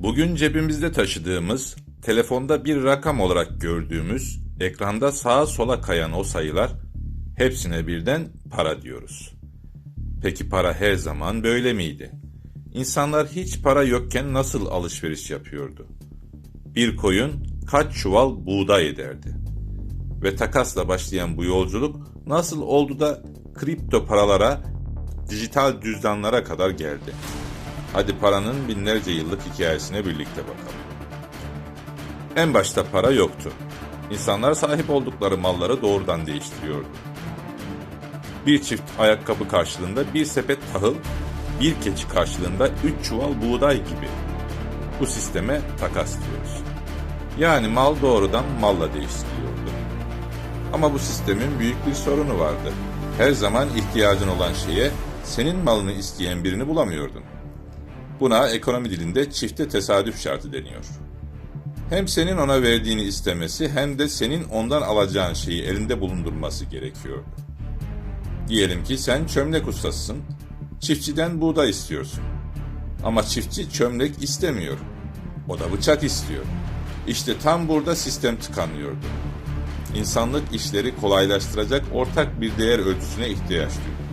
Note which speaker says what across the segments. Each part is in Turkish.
Speaker 1: Bugün cebimizde taşıdığımız, telefonda bir rakam olarak gördüğümüz, ekranda sağa sola kayan o sayılar, hepsine birden para diyoruz. Peki para her zaman böyle miydi? İnsanlar hiç para yokken nasıl alışveriş yapıyordu? Bir koyun kaç çuval buğday ederdi? Ve takasla başlayan bu yolculuk nasıl oldu da kripto paralara, dijital cüzdanlara kadar geldi? Hadi paranın binlerce yıllık hikayesine birlikte bakalım. En başta para yoktu. İnsanlar sahip oldukları malları doğrudan değiştiriyordu. Bir çift ayakkabı karşılığında bir sepet tahıl, bir keçi karşılığında üç çuval buğday gibi. Bu sisteme takas diyoruz. Yani mal doğrudan malla değiştiriliyordu. Ama bu sistemin büyük bir sorunu vardı. Her zaman ihtiyacın olan şeye senin malını isteyen birini bulamıyordun. Buna ekonomi dilinde çifte tesadüf şartı deniyor. Hem senin ona verdiğini istemesi hem de senin ondan alacağın şeyi elinde bulundurması gerekiyordu. Diyelim ki sen çömlek ustasısın, çiftçiden buğday istiyorsun. Ama çiftçi çömlek istemiyor. O da bıçak istiyor. İşte tam burada sistem tıkanıyordu. İnsanlık işleri kolaylaştıracak ortak bir değer ölçüsüne ihtiyaç duydu.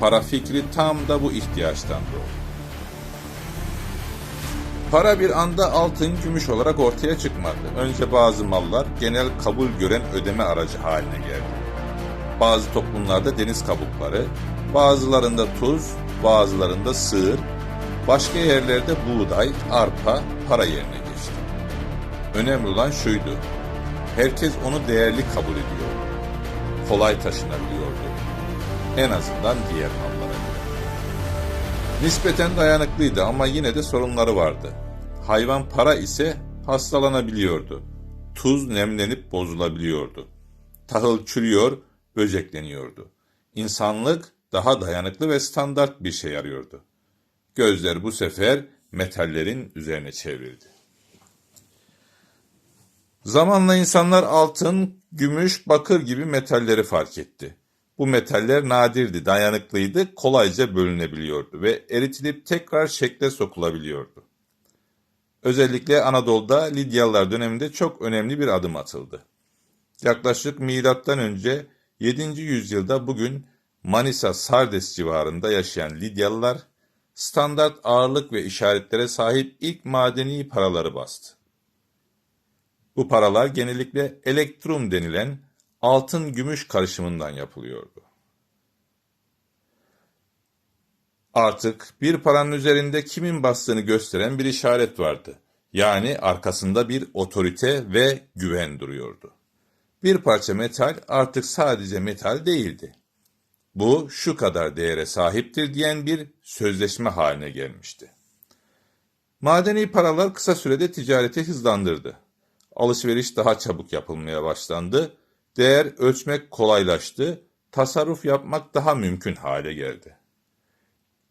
Speaker 1: Para fikri tam da bu ihtiyaçtan doğdu. Para bir anda altın, gümüş olarak ortaya çıkmadı. Önce bazı mallar genel kabul gören ödeme aracı haline geldi. Bazı toplumlarda deniz kabukları, bazılarında tuz, bazılarında sığır, başka yerlerde buğday, arpa para yerine geçti. Önemli olan şuydu. Herkes onu değerli kabul ediyordu. Kolay taşınabiliyordu. En azından diğer mallara göre. Nispeten dayanıklıydı ama yine de sorunları vardı. Hayvan para ise hastalanabiliyordu. Tuz nemlenip bozulabiliyordu. Tahıl çürüyor, böcekleniyordu. İnsanlık daha dayanıklı ve standart bir şey arıyordu. Gözler bu sefer metallerin üzerine çevrildi. Zamanla insanlar altın, gümüş, bakır gibi metalleri fark etti. Bu metaller nadirdi, dayanıklıydı, kolayca bölünebiliyordu ve eritilip tekrar şekle sokulabiliyordu. Özellikle Anadolu'da Lidyalılar döneminde çok önemli bir adım atıldı. Yaklaşık milattan önce 7. yüzyılda bugün Manisa Sardes civarında yaşayan Lidyalılar standart ağırlık ve işaretlere sahip ilk madeni paraları bastı. Bu paralar genellikle elektrum denilen altın gümüş karışımından yapılıyordu. Artık bir paranın üzerinde kimin bastığını gösteren bir işaret vardı. Yani arkasında bir otorite ve güven duruyordu. Bir parça metal artık sadece metal değildi. Bu şu kadar değere sahiptir diyen bir sözleşme haline gelmişti. Madeni paralar kısa sürede ticareti hızlandırdı. Alışveriş daha çabuk yapılmaya başlandı, değer ölçmek kolaylaştı, tasarruf yapmak daha mümkün hale geldi.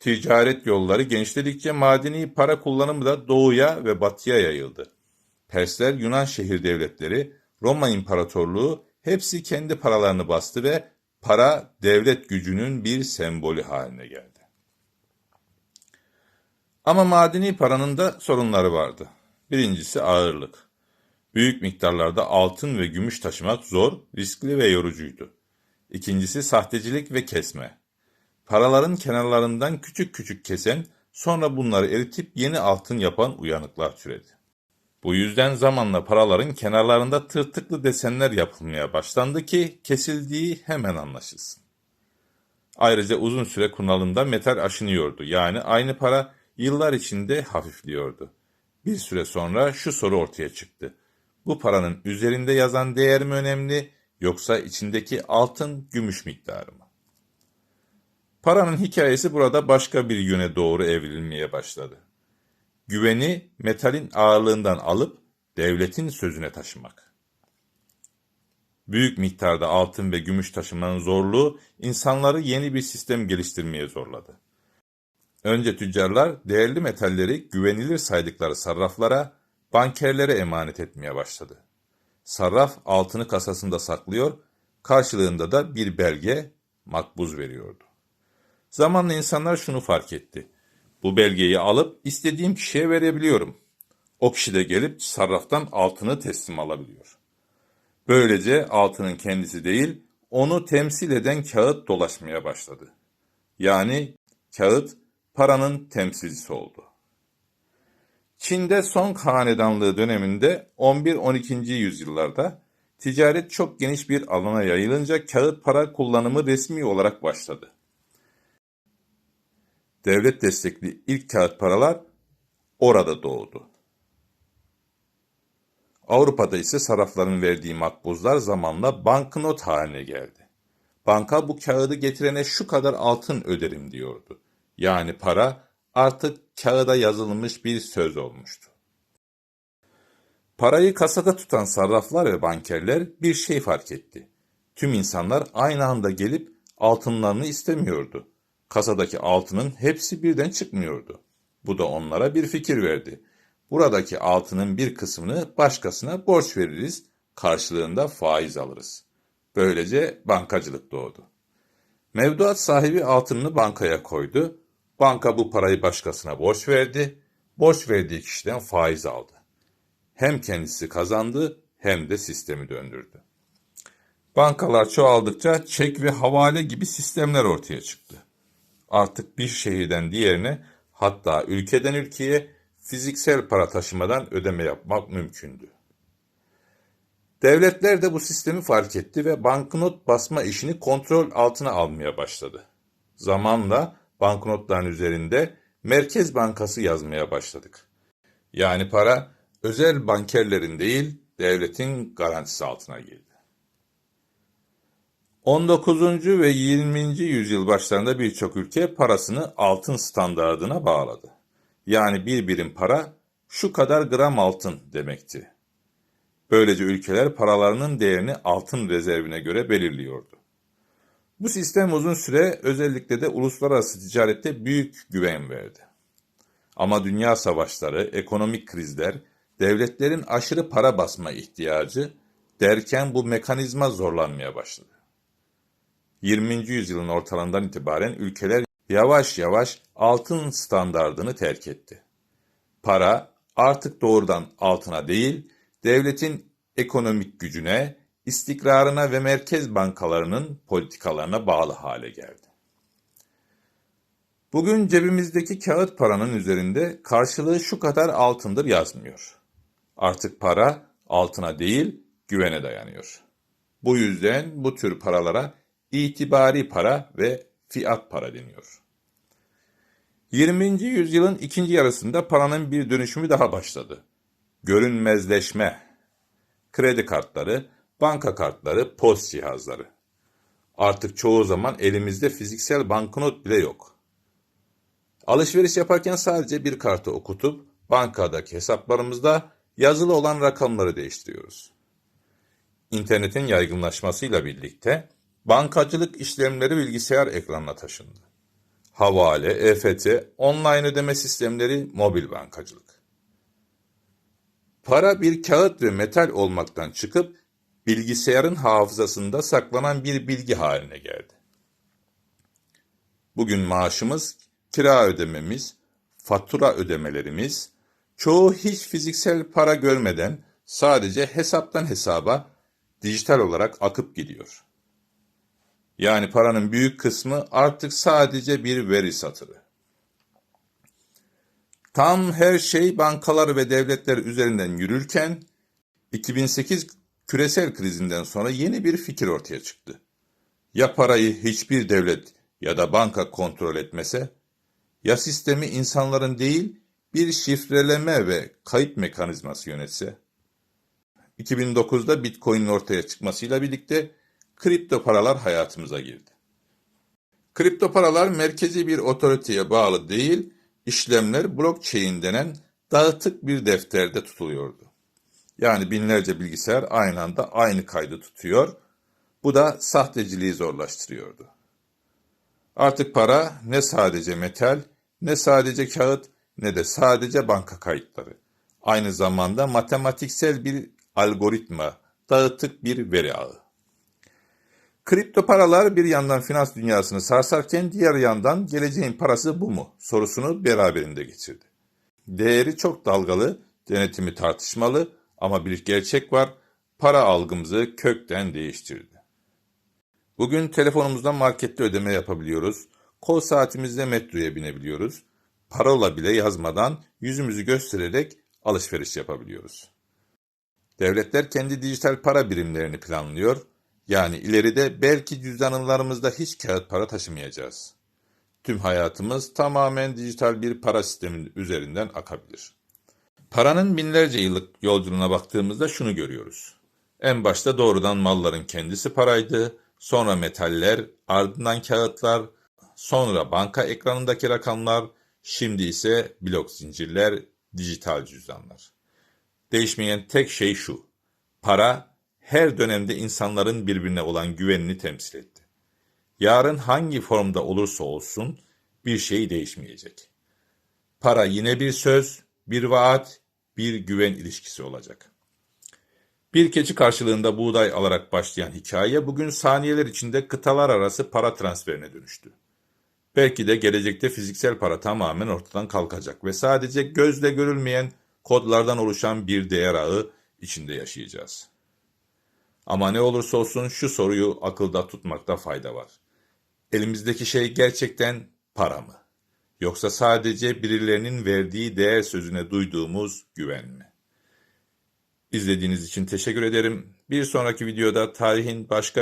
Speaker 1: Ticaret yolları genişledikçe madeni para kullanımı da doğuya ve batıya yayıldı. Persler, Yunan şehir devletleri, Roma İmparatorluğu hepsi kendi paralarını bastı ve para devlet gücünün bir sembolü haline geldi. Ama madeni paranın da sorunları vardı. Birincisi ağırlık. Büyük miktarlarda altın ve gümüş taşımak zor, riskli ve yorucuydu. İkincisi sahtecilik ve kesme. Paraların kenarlarından küçük küçük kesen, sonra bunları eritip yeni altın yapan uyanıklar türedi. Bu yüzden zamanla paraların kenarlarında tırtıklı desenler yapılmaya başlandı ki kesildiği hemen anlaşılsın. Ayrıca uzun süre kullanımda metal aşınıyordu. Yani aynı para yıllar içinde hafifliyordu. Bir süre sonra şu soru ortaya çıktı. Bu paranın üzerinde yazan değer mi önemli yoksa içindeki altın gümüş miktarı mı? Paranın hikayesi burada başka bir yöne doğru evrilmeye başladı. Güveni metalin ağırlığından alıp devletin sözüne taşımak. Büyük miktarda altın ve gümüş taşımanın zorluğu insanları yeni bir sistem geliştirmeye zorladı. Önce tüccarlar değerli metalleri güvenilir saydıkları sarraflara, bankerlere emanet etmeye başladı. Sarraf altını kasasında saklıyor, karşılığında da bir belge, makbuz veriyordu. Zamanla insanlar şunu fark etti. Bu belgeyi alıp istediğim kişiye verebiliyorum. o kişi de gelip sarraftan altını teslim alabiliyor. Böylece altının kendisi değil, onu temsil eden kağıt dolaşmaya başladı. Yani kağıt paranın temsilcisi oldu. Çin'de Song Hanedanlığı döneminde 11-12. yüzyıllarda ticaret çok geniş bir alana yayılınca kağıt para kullanımı resmi olarak başladı. Devlet destekli ilk kağıt paralar orada doğdu. Avrupa'da ise sarrafların verdiği makbuzlar zamanla banknot haline geldi. Banka bu kağıdı getirene şu kadar altın öderim diyordu. Yani para artık kağıda yazılmış bir söz olmuştu. Parayı kasada tutan sarraflar ve bankerler bir şey fark etti. Tüm insanlar aynı anda gelip altınlarını istemiyordu. Kasadaki altının hepsi birden çıkmıyordu. Bu da onlara bir fikir verdi. Buradaki altının bir kısmını başkasına borç veririz, karşılığında faiz alırız. Böylece bankacılık doğdu. Mevduat sahibi altınını bankaya koydu. Banka bu parayı başkasına borç verdi. Borç verdiği kişiden faiz aldı. Hem kendisi kazandı hem de sistemi döndürdü. Bankalar çoğaldıkça çek ve havale gibi sistemler ortaya çıktı. Artık bir şehirden diğerine hatta ülkeden ülkeye fiziksel para taşımadan ödeme yapmak mümkündü. Devletler de bu sistemi fark etti ve banknot basma işini kontrol altına almaya başladı. Zamanla banknotların üzerinde Merkez Bankası yazmaya başladık. Yani para özel bankerlerin değil, devletin garantisi altına girdi. 19. ve 20. yüzyıl başlarında birçok ülke parasını altın standardına bağladı. Yani bir birim para şu kadar gram altın demekti. Böylece ülkeler paralarının değerini altın rezervine göre belirliyordu. Bu sistem uzun süre özellikle de uluslararası ticarette büyük güven verdi. Ama dünya savaşları, ekonomik krizler, devletlerin aşırı para basma ihtiyacı derken bu mekanizma zorlanmaya başladı. 20. yüzyılın ortalarından itibaren ülkeler yavaş yavaş altın standardını terk etti. Para artık doğrudan altına değil, devletin ekonomik gücüne, istikrarına ve merkez bankalarının politikalarına bağlı hale geldi. Bugün cebimizdeki kağıt paranın üzerinde karşılığı şu kadar altındır yazmıyor. Artık para altına değil güvene dayanıyor. Bu yüzden bu tür paralara itibari para ve fiyat para deniyor. 20. yüzyılın ikinci yarısında paranın bir dönüşümü daha başladı. Görünmezleşme, kredi kartları, banka kartları, post cihazları. Artık çoğu zaman elimizde fiziksel banknot bile yok. Alışveriş yaparken sadece bir kartı okutup bankadaki hesaplarımızda yazılı olan rakamları değiştiriyoruz. İnternetin yaygınlaşmasıyla birlikte bankacılık işlemleri bilgisayar ekranına taşındı. Havale, EFT, online ödeme sistemleri, mobil bankacılık. Para bir kağıt ve metal olmaktan çıkıp bilgisayarın hafızasında saklanan bir bilgi haline geldi. Bugün maaşımız, kira ödememiz, fatura ödemelerimiz, çoğu hiç fiziksel para görmeden sadece hesaptan hesaba dijital olarak akıp gidiyor. Yani paranın büyük kısmı artık sadece bir veri satırı. Tam her şey bankalar ve devletler üzerinden yürürken 2008 küresel krizinden sonra yeni bir fikir ortaya çıktı. Ya parayı hiçbir devlet ya da banka kontrol etmese, ya sistemi insanların değil bir şifreleme ve kayıt mekanizması yönetse. 2009'da Bitcoin'in ortaya çıkmasıyla birlikte kripto paralar hayatımıza girdi. Kripto paralar merkezi bir otoriteye bağlı değil, işlemler blockchain denen dağıtık bir defterde tutuluyordu. Yani binlerce bilgisayar aynı anda aynı kaydı tutuyor. Bu da sahteciliği zorlaştırıyordu. Artık para ne sadece metal, ne sadece kağıt, ne de sadece banka kayıtları. Aynı zamanda matematiksel bir algoritma, dağıtık bir veri ağı. Kripto paralar bir yandan finans dünyasını sarsarken diğer yandan geleceğin parası bu mu sorusunu beraberinde getirdi. Değeri çok dalgalı, denetimi tartışmalı ama bir gerçek var, para algımızı kökten değiştirdi. Bugün telefonumuzdan markette ödeme yapabiliyoruz, kol saatimizle metroya binebiliyoruz, parola bile yazmadan yüzümüzü göstererek alışveriş yapabiliyoruz. Devletler kendi dijital para birimlerini planlıyor, yani ileride belki cüzdanlarımızda hiç kağıt para taşımayacağız. Tüm hayatımız tamamen dijital bir para sisteminin üzerinden akabilir. Paranın binlerce yıllık yolculuğuna baktığımızda şunu görüyoruz. En başta doğrudan malların kendisi paraydı, sonra metaller, ardından kağıtlar, sonra banka ekranındaki rakamlar, şimdi ise blok zincirler, dijital cüzdanlar. Değişmeyen tek şey şu. Para her dönemde insanların birbirine olan güvenini temsil etti. Yarın hangi formda olursa olsun bir şey değişmeyecek. Para yine bir söz, bir vaat, bir güven ilişkisi olacak. Bir keçi karşılığında buğday alarak başlayan hikaye bugün saniyeler içinde kıtalar arası para transferine dönüştü. Belki de gelecekte fiziksel para tamamen ortadan kalkacak ve sadece gözle görülmeyen kodlardan oluşan bir değer ağı içinde yaşayacağız. Ama ne olursa olsun şu soruyu akılda tutmakta fayda var. Elimizdeki şey gerçekten para mı? Yoksa sadece birilerinin verdiği değer sözüne duyduğumuz güven mi? İzlediğiniz için teşekkür ederim. Bir sonraki videoda tarihin başka